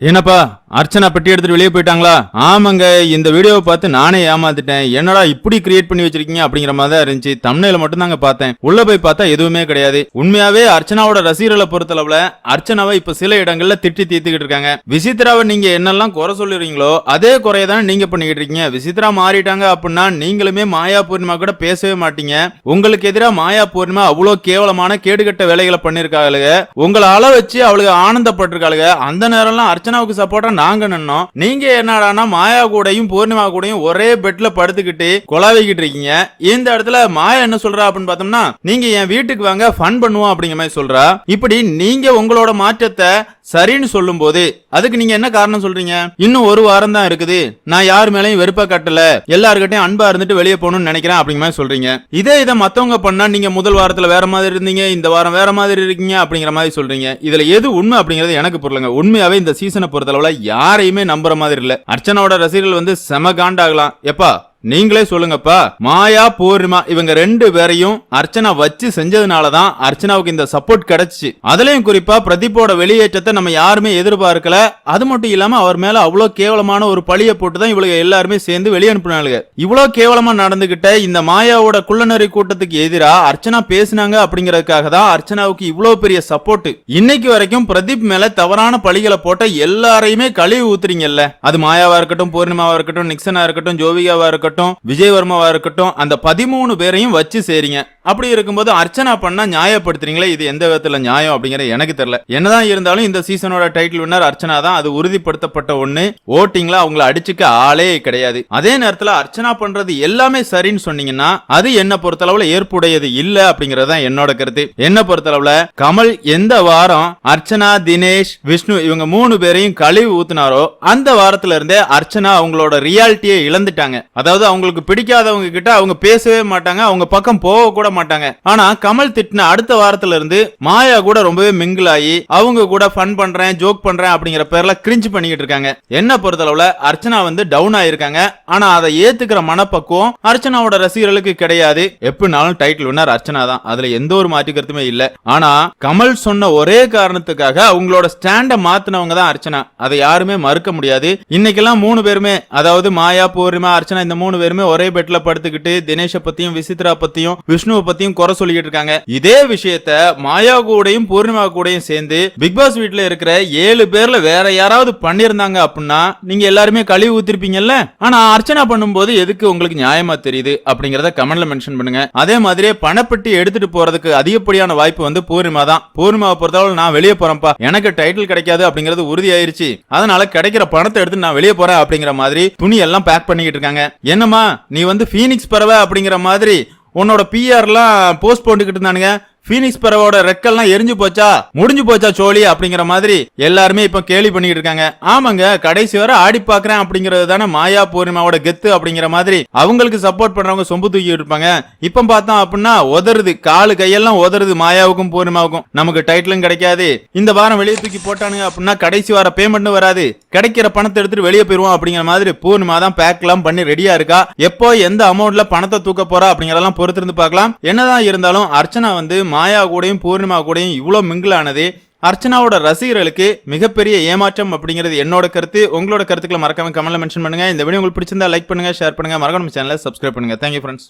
என்னப்பா அர்ச்சனா பெட்டி எடுத்துட்டு வெளியே போயிட்டாங்களா? ஆமாங்க இந்த வீடியோவை பார்த்து நானே ஏமாத்திட்டேன். என்னடா இப்படி கிரியேட் பண்ணி வச்சிருக்கீங்க அப்படிங்கிற மாதிரி தான் இருந்துச்சு. தமிழ்ல மட்டும் தாங்க பார்த்தேன். உள்ள போய் பார்த்தா எதுவுமே கிடையாது. உண்மையாவே அர்ச்சனாவோட ரசிகர்களை பொறுத்தளவுல அர்ச்சனாவை இப்ப சில இடங்கள்ல திட்டி தீர்த்துக்கிட்டு இருக்காங்க. விசித்ராவை நீங்க என்னெல்லாம் குறை சொல்லுறீங்களோ அதே குறைய தான் நீங்க பண்ணிக்கிட்டு இருக்கீங்க. விசித்ரா மாறிட்டாங்க அப்படின்னா நீங்களுமே மாயா பூர்ணிமா கூட பேசவே மாட்டீங்க. உங்களுக்கு எதிராக மாயா பூர்ணிமா அவ்வளோ கேவலமான கேடுகட்ட வேலைகளை பண்ணிருக்காளுங்க உங்களை அள வச்சு அவளுக்கு ஆனந்தப்பட்டிருக்காளுங்க அந்த நேரம்லாம் அர்ச்சனாவுக்கு சப்போர்ட்டா நாங்க நின்னோம். நீங்க என்னடானா மாயா கூடயும் பூர்ணிமா கூடயும் ஒரே பெட்ல படுத்துக்கிட்டு கொலாவிக்கிட்டு இருக்கீங்க. இந்த இடத்துல மாயா என்ன சொல்றா அப்படின்னு பார்த்தோம்னா நீங்க என் வீட்டுக்கு வாங்க ஃபன் பண்ணுவோம் அப்படிங்கிற மாதிரி சொல்றா. இப்படி நீங்க உங்களோட மாற்றத்தை சரின்னு சொல்லும் போது அதுக்கு நீங்க என்ன காரணம் சொல்றீங்க? இன்னும் ஒரு வாரம் தான் இருக்குது. நான் யார் மேலயும் வெறுப்பா கட்டல. எல்லாருக்கிட்டையும் அன்பா இருந்துட்டு வெளியே போகணும்னு நினைக்கிறேன் அப்படிங்கிற மாதிரி சொல்றீங்க. இதே இதை மத்தவங்க பண்ணா நீங்க முதல் வாரத்துல வேற மாதிரி இருந்தீங்க இந்த வாரம் வேற மாதிரி இருக்கீங்க அப்படிங்கிற மாதிரி சொல்றீங்க. இதுல எது உண்மை அப்படிங்கறது எனக்கு புரியலங்க. உண்மையாவே இந்த சீசன் பொறுத்தளவுல யாரையுமே நம்புற மாதிரி இல்ல. அர்ச்சனாவோட ரசிகர்கள் வந்து செம காண்டாகலாம். எப்பா? நீங்களே சொல்லுங்கப்பா. மாயா பூர்ணிமா இவங்க ரெண்டு பேரையும் அர்ச்சனா வச்சு செஞ்சதுனால தான் அர்ச்சனாவுக்கு இந்த சப்போர்ட் கிடைச்சு அதுலயும் குறிப்பா பிரதீப்போட வெளியேற்றத்தை நம்ம யாருமே எதிர்பார்க்கல. அது மட்டும் இல்லாம அவர் மேல அவ்வளவு கேவலமான ஒரு பழிய போட்டு தான் இவளுங்க எல்லாருமே சேர்ந்து வெளியனுப்பினாளுங்க. இவ்வளவு கேவலமா நடந்துகிட்ட இந்த மாயாவோட குள்ளநரி கூட்டத்துக்கு எதிரா அர்ச்சனா பேசினாங்க அப்படிங்கறதுக்காக தான் அர்ச்சனாவுக்கு இவ்வளவு பெரிய சப்போர்ட் இன்னைக்கு வரைக்கும் பிரதீப் மேல தவறான பழிகளை போட்ட எல்லாரையுமே கழுவி ஊத்துறீங்கல்ல. அது மாயாவா இருக்கட்டும் பூர்ணிமாவா இருக்கட்டும் நிக்சனா இருக்கட்டும் ஜோவிகாவா இருக்கட்டும் விஜயவர்மாவா இருக்கட்டும் அந்த பதிமூணு பேரையும் வச்சு சேரிங்க. அப்படி இருக்கும்போது அர்ச்சனா பண்ணா நியாயப்படுத்துறீங்களே இது எந்த விதத்துல நியாயம் அப்படிங்கிற எனக்கு தெரியல. என்னதான் இருந்தாலும் இந்த சீசனோட டைட்டில் வின்னர் அர்ச்சனா தான். அது உறுதிப்படுத்தப்பட்ட ஒண்ணு. ஓட்டிங்ல அவங்கள அடிச்சுக்க ஆளே கிடையாது. அதே நேரத்துல அர்ச்சனா பண்றது எல்லாமே சரின்னு சொன்னீங்கன்னா அது என்ன பொறுத்தளவுல ஏற்புடையது இல்ல அப்படிங்கறத என்னோட கருத்து. என்ன பொறுத்தளவுல கமல் எந்த வாரம் அர்ச்சனா தினேஷ் விஷ்ணு இவங்க மூணு பேரையும் கழுவி ஊத்துனாரோ அந்த வாரத்துல இருந்தே அர்ச்சனா அவங்களோட ரியாலிட்டியை இழந்துட்டாங்க. அதாவது அவங்களுக்கு பிடிக்காதவங்க கிட்ட அவங்க பேசவே மாட்டாங்க அவங்க பக்கம் போக கூட மாட்டாங்க. ஆனா கமல் திட்டின அடுத்த வாரத்துல இருந்து மாயா கூட ரொம்பவே மிங்கிள் ஆகி அவங்க கூட ஃபன் பண்றேன் ஜோக் பண்றேன் அப்படிங்கிற பேர்ல கிரிஞ்சு பண்ணிக்கிட்டு இருக்காங்க. என்ன பொறுத்தளவுல அர்ச்சனா வந்து டவுன் ஆயிருக்காங்க. ஆனா அதை ஏத்துக்கிற மனப்பக்குவம் அர்ச்சனாவோட ரசிகர்களுக்கு கிடையாது. எப்படினாலும் டைட்டில் வின்னர் அர்ச்சனா தான். அதுல எந்த ஒரு மாற்றுக்கருத்துமே இல்ல. ஆனா கமல் சொன்ன ஒரே காரணத்துக்காக அவங்களோட ஸ்டாண்ட மாத்தினவங்க தான் அர்ச்சனா. அதை யாருமே மறுக்க முடியாது. இன்னைக்கெல்லாம் மூணு பேருமே அதாவது மாயா பூர்ணிமா அர்ச்சனா இந்த மூணு மூணு பேருமே ஒரே பெட்ல படுத்துக்கிட்டு தினேஷ பத்தியும் விசித்ரா பத்தியும் விஷ்ணுவை பத்தியும் குறை சொல்லிக்கிட்டு இருக்காங்க. இதே விஷயத்த மாயா கூடயும் பூர்ணிமா கூடயும் சேர்ந்து பிக் பாஸ் வீட்டுல இருக்கிற ஏழு பேர்ல வேற யாராவது பண்ணிருந்தாங்க அப்படின்னா நீங்க எல்லாருமே கழிவு ஊத்திருப்பீங்கல்ல? ஆனா அர்ச்சனா பண்ணும்போது எதுக்கு உங்களுக்கு நியாயமா தெரியுது அப்படிங்கறத கமெண்ட்ல மென்ஷன் பண்ணுங்க. அதே மாதிரியே பணப்பெட்டி எடுத்துட்டு போறதுக்கு அதிகப்படியான வாய்ப்பு வந்து பூர்ணிமா தான். பூர்ணிமாவை பொறுத்தவரை நான் வெளியே போறேன்ப்பா. எனக்கு டைட்டில் கிடைக்காது அப்படிங்கிறது உறுதியாயிருச்சு. அதனால கிடைக்கிற பணத்தை எடுத்து நான் வெளியே போறேன் அப்படிங்கிற மாதிரி துணி எல்லாம் பேக் பண்ணிக்கிட்டு இருக்காங்க. என்னம்மா நீ வந்து ஃபீனிக்ஸ் பறவை அப்படிங்கிற மாதிரி உன்னோட பிஆர்லாம் போஸ்ட் போட்டுக்கிட்டு இருந்தானுங்க ஃபீனிக்ஸ் பறவோட ரெக்கெல்லாம் எரிஞ்சு போச்சா முடிஞ்சு போச்சா சோழி அப்படிங்கிற மாதிரி எல்லாருமே இப்ப கேலி பண்ணிட்டு இருக்காங்க. ஆமாங்க கடைசி வரை ஆடி பாக்குறேன் அப்படிங்கிறது தானே மாயா பூர்ணிமாவோட கெத்து அப்படிங்கிற மாதிரி அவங்களுக்கு சப்போர்ட் பண்றவங்க சொம்பு தூக்கி இருப்பாங்க. இப்ப பார்த்தோம் அப்படின்னா உதறுது. காலு கையெல்லாம் உதறுது மாயாவுக்கும் பூர்ணிமாவுக்கும். நமக்கு டைட்டிலும் கிடைக்காது. இந்த வாரம் வெளியே தூக்கி போட்டானுங்க அப்படின்னா கடைசி வார பேமெண்ட்டும் வராது. கிடைக்கிற பணத்தை எடுத்துட்டு வெளியே போயிருவோம் அப்படிங்கிற மாதிரி பூர்ணிமா தான் பேக் எல்லாம் பண்ணி ரெடியா இருக்கா? எப்போ எந்த அமௌண்ட்ல பணத்தை தூக்க போறா அப்படிங்கறதெல்லாம் பொறுத்திருந்து பார்க்கலாம். என்னதான் இருந்தாலும் அர்ச்சனா வந்து மாயா கூடயும் பூர்ணிமா கூடயும் இவ்வளோ மிங்கிள் ஆனது அர்ச்சனாவோட ரசிகர்களுக்கு மிகப்பெரிய ஏமாற்றம் அப்படிங்கிறது என்னோட கருத்து. உங்களோட கருத்துக்களை மறக்காம கமெண்ட்ல மென்ஷன் பண்ணுங்க. இந்த வீடியோ உங்களுக்கு பிடிச்சிருந்தா லைக் பண்ணுங்க ஷேர் பண்ணுங்க. மறக்காம சேனலை சப்ஸ்கிரைப் பண்ணுங்க. Thank you friends